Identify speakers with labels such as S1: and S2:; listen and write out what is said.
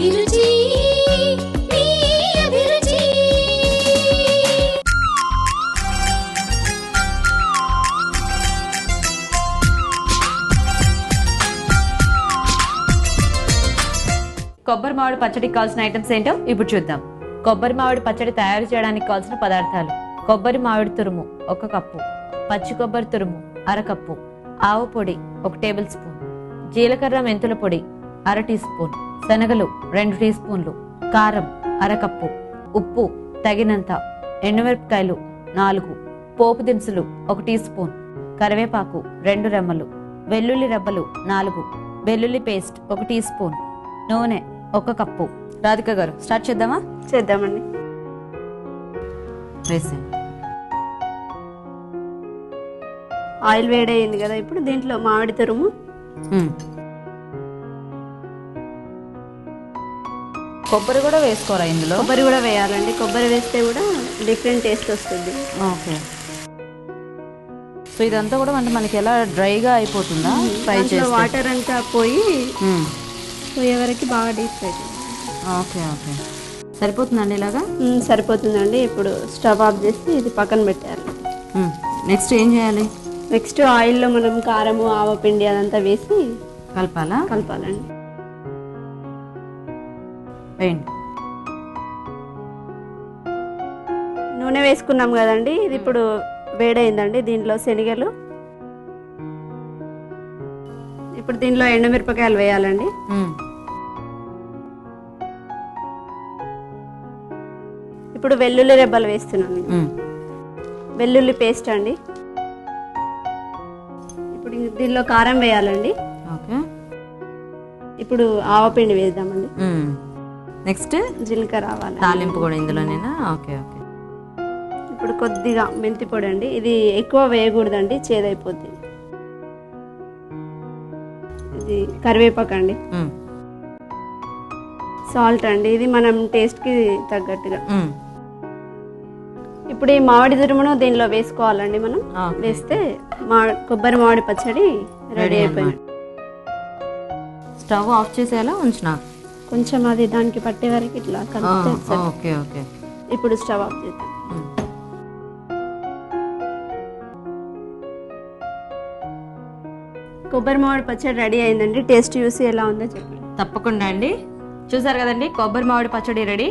S1: అభిరుచి మీ అభిరుచి.
S2: కొబ్బరి మామిడి పచ్చడికి కావాల్సిన ఐటమ్స్ ఏంటో ఇప్పుడు చూద్దాం. కొబ్బరి మామిడి పచ్చడి తయారు చేయడానికి కావాల్సిన పదార్థాలు. కొబ్బరి మామిడి తురుము ఒక కప్పు. పచ్చి కొబ్బరి తురుము అరకప్పు ఆవు పొడి ఒక టేబుల్ స్పూన్. జీలకర్ర మెంతుల పొడి అర టీ స్పూన్. శనగలు రెండు టీ స్పూన్లు కారం అరకప్పు ఉప్పు తగినంత ఎండుమిరపకాయలు నాలుగు పోపు దినుసులు ఒక టీ స్పూన్ కరివేపాకు రెండు రెమ్మలు వెల్లుల్లి రెబ్బలు నాలుగు వెల్లుల్లి పేస్ట్ ఒక టీ స్పూన్ నూనె ఒక కప్పు. రాధిక గారు స్టార్ట్ చేద్దామా?
S3: చేద్దామండి.
S2: వేసేయండి.
S3: ఆయిల్ వేడయింది కదా ఇప్పుడు దీంట్లో మామిడి తురుము?
S2: కొబ్బరి కూడా వేసుకోరా ఇందులో?
S3: కొబ్బరి కూడా వేయాలండి. కొబ్బరి వేస్తే కూడా డిఫరెంట్ టేస్ట్ వస్తుంది.
S2: ఓకే. సో ఇదంతా కూడా అంటే మనకి ఎలా డ్రైగా అయిపోతుందా? ఫ్రై చేస్తే?
S3: వాటర్ అంతా పోయి
S2: మ్మ్.
S3: పోయే వరకు బాగా డీప్ ఫ్రై.
S2: Okay okay. సరిపోతుందండి ఇలాగా?
S3: సరిపోతుందండి. ఇప్పుడు స్టవ్ ఆఫ్ చేసి ఇది పక్కన పెట్టాలి.
S2: నెక్స్ట్ ఏం చేయాలి?
S3: నెక్స్ట్ ఆయిల్లో మనం కారము ఆవపిండి అదంతా వేసి
S2: కలపాలా?
S3: కలపాలండి.
S2: వేయండి.
S3: నూనె వేసుకున్నాం కదండి ఇది ఇప్పుడు వేడైందండి దీంట్లో శనగలు. ఇప్పుడు దీనిలో ఎండుమిరపకాయలు వేయాలండి. ఇప్పుడు వెల్లుల్లి రెబ్బలు వేస్తున్నాను. వెల్లుల్లి పేస్ట్ అండి. ఇప్పుడు దీనిలో కారం వేయాలండి. ఇప్పుడు ఆవపిండి వేద్దామండి.
S2: నెక్స్ట్?
S3: జీలకర్ర ఆవాలు
S2: తాలింపు కూడా ఇందులోనేనా? Okay okay.
S3: ఇప్పుడు కొద్దిగా మెంతి పొడి అండి. ఇది ఎక్కువ వేయకూడదండి చేదైపోద్ది. ఇది కరివేపాకు అండి. సాల్ట్ అండి. ఇది మనం టేస్ట్కి తగ్గట్టుగా. ఇప్పుడు ఈ మామిడి తురుమును దీనిలో వేసుకోవాలండి మనం. వేస్తే మా కొబ్బరి మామిడి పచ్చడి రెడీ
S2: రెడీ
S3: అయిపోయింది.
S2: స్టవ్ ఆఫ్ చేసేలా ఉంచిన.
S3: కొంచెం అది దానికి పట్టే వరకు ఇట్లా
S2: ఓకే ఓకే.
S3: ఇప్పుడు స్టవ్ ఆఫ్ చేద్దాం. కొబ్బరి మామిడి పచ్చడి రెడీ అయిందండి. టేస్ట్ చూసి ఎలా ఉందో చెప్పండి.
S2: తప్పకుండా అండి. చూసారు కదండి కొబ్బరి మామిడి పచ్చడి రెడీ.